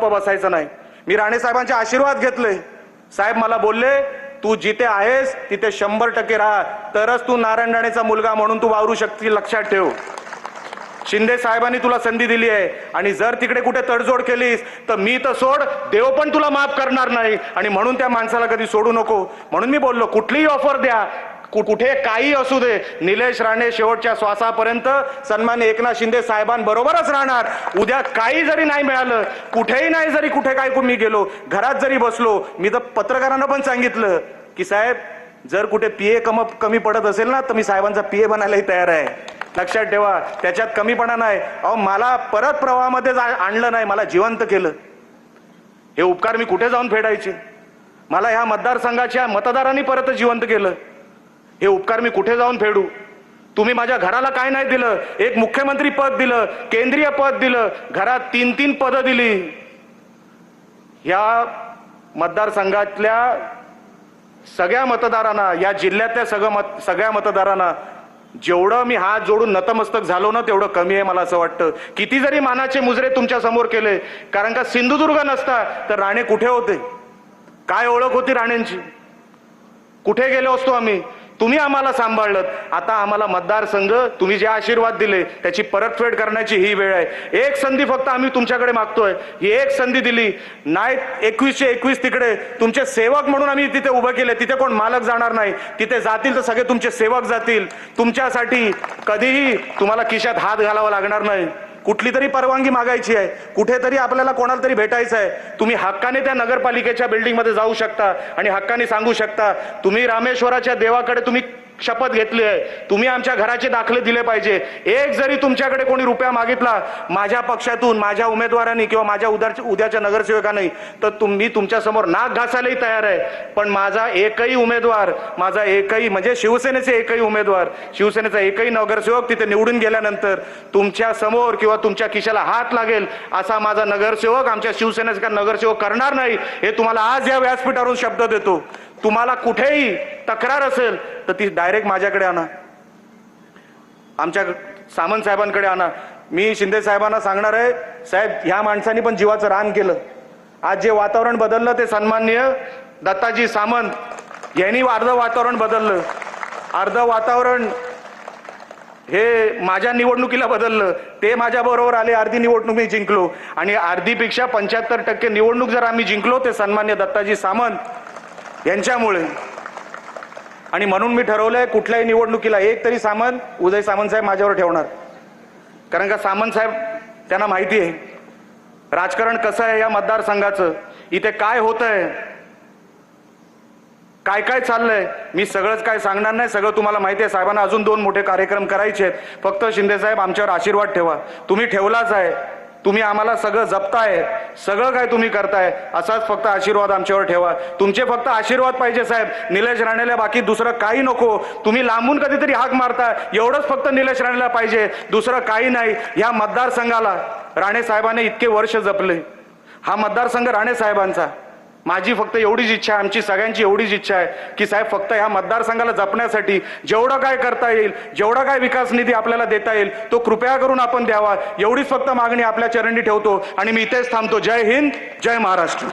बसायचं नाही. मी राणे साहेबांचे आशीर्वाद घेतले. साहेब मला बोलले तू जिथे आहेस तिथे शंभर टक्के राहा. तरच तू नारायण राणेचा मुलगा म्हणून तू वावरू शकतील लक्षात ठेव. शिंदे साहेबांनी तुला संधी दिली आहे. आणि जर तिकडे कुठे तडजोड केलीस तर मी तर सोड देव पण तुला माफ करणार नाही. आणि म्हणून त्या माणसाला कधी सोडू नको. म्हणून मी बोललो कुठलीही ऑफर द्या कुठे काही असू दे. निलेश राणे शेवटच्या श्वासापर्यंत सन्मान्य एकनाथ शिंदे साहेबांबरोबरच राहणार. उद्या काही जरी नाही मिळालं कुठेही नाही जरी कुठे काय मी गेलो घरात जरी बसलो मी तर पत्रकारांना पण सांगितलं की साहेब जर कुठे पीए कम कमी पडत असेल ना तर मी साहेबांचा पीए बनायलाही तयार आहे. लक्षात ठेवा त्याच्यात कमीपणा नाही. अहो मला परत प्रवाहामध्ये जा- आणलं नाही मला जिवंत केलं. हे उपकार मी कुठे जाऊन फेडायचे? मला ह्या मतदारसंघाच्या मतदारांनी परत जिवंत केलं. हे उपकार मी कुठे जाऊन फेडू? तुम्ही माझ्या घराला काय नाही दिलं? एक मुख्यमंत्री पद दिलं केंद्रीय पद दिलं घरात तीन तीन पदं दिली. ह्या मतदारसंघातल्या सगळ्या मतदारांना या जिल्ह्यातल्या सगळं मत सगळ्या मतदारांना जेवढं मी हात जोडून नतमस्तक झालो ना तेवढं कमी आहे मला असं वाटतं. किती जरी मानाचे मुजरे तुमच्यासमोर केले कारण का सिंधुदुर्ग नसता तर राणे कुठे होते? काय ओळख होती राणेंची कुठे गेलो असतो आम्ही? तुम्ही आम्हाला सांभाळलं. आता आम्हाला मतदारसंघ तुम्ही जे आशीर्वाद दिले त्याची परतफेड करण्याची ही वेळ आहे. एक संधी फक्त आम्ही तुमच्याकडे मागतोय. ही एक संधी दिली. नाही एकवीसशे एकवीस तिकडे तुमचे सेवक म्हणून आम्ही तिथे उभं केले. तिथे कोण मालक जाणार नाही. तिथे जातील तर सगळे तुमचे सेवक जातील. तुमच्यासाठी कधीही तुम्हाला खिशात हात घालावा लागणार नाही. कुठली तरी परवानगी मागायची आहे. कुठेतरी आपल्याला कोणाला तरी भेटायचं आहे. तुम्ही हक्काने त्या नगरपालिकेच्या बिल्डिंगमध्ये जाऊ शकता आणि हक्काने सांगू शकता तुम्ही रामेश्वराच्या देवाकडे तुम्ही शपथ घेतली आहे. तुम्ही आमच्या घराचे दाखले दिले पाहिजे. एक जरी तुमच्याकडे कोणी रुपया मागितला माझ्या पक्षातून माझ्या उमेदवारांनी किंवा माझ्या उद्या उद्याच्या नगरसेवकांनी तर तुम्ही तुमच्यासमोर नाक घासायलाही तयार आहे. पण माझा एकही उमेदवार माझा एकही म्हणजे शिवसेनेचे एकही उमेदवार शिवसेनेचा एकही नगरसेवक तिथे निवडून गेल्यानंतर तुमच्यासमोर किंवा तुमच्या खिशाला हात लागेल असा माझा नगरसेवक आमच्या शिवसेनेचा नगरसेवक करणार नाही हे तुम्हाला आज या व्यासपीठावरून शब्द देतो. तुम्हाला कुठेही तक्रार असेल तर ती डायरेक्ट माझ्याकडे आणा. आमच्या सामंत साहेबांकडे आणा. मी शिंदे साहेबांना सांगणार आहे साहेब ह्या माणसांनी पण जीवाचं रान केलं. आज जे वातावरण बदललं ते सन्माननीय दत्ताजी सामंत यांनी अर्ध वातावरण बदललं. अर्ध वातावरण हे माझ्या निवडणुकीला बदललं. ते माझ्याबरोबर आले अर्धी निवडणूक मी जिंकलो. आणि अर्धीपेक्षा पंच्याहत्तर टक्के निवडणूक जर आम्ही जिंकलो ते सन्मान्य दत्ताजी सामंत यांच्यामुळे. आणि म्हणून मी ठरवलंय कुठल्याही निवडणुकीला एक तरी सामंत उदय सामंत साहेब माझ्यावर ठेवणार. कारण का सामंत साहेब त्यांना माहिती आहे राजकारण कसं आहे या मतदारसंघाचं इथे काय होत आहे काय काय चाललंय मी सगळंच काय सांगणार नाही सगळं तुम्हाला माहिती आहे. साहेबांना अजून दोन मोठे कार्यक्रम करायचे आहेत. फक्त शिंदे साहेब आमच्यावर आशीर्वाद ठेवा. तुम्ही ठेवलाच आहे. तुम्ही आम्हाला सगळं जपताय सगळं काय तुम्ही करताय असाच फक्त आशीर्वाद आमच्यावर ठेवा. तुमचे फक्त आशीर्वाद पाहिजे साहेब. निलेश राणेला बाकी दुसरं काही नको. तुम्ही लांबून कधीतरी हाक मारता एवढंच फक्त निलेश राणेला पाहिजे. दुसरं काही नाही. ह्या मतदारसंघाला राणे साहेबांनी इतके वर्ष जपले. हा मतदारसंघ राणे साहेबांचा. माझी फक्त एवढीच इच्छा आहे आमची सगळ्यांची एवढीच इच्छा आहे की साहेब फक्त ह्या मतदारसंघाला जपण्यासाठी जेवढं काय करता येईल जेवढा काय विकास निधी आपल्याला देता येईल तो कृपया करून आपण द्यावा. एवढीच फक्त मागणी आपल्या चरणी ठेवतो आणि मी इथेच थांबतो. जय हिंद जय महाराष्ट्र.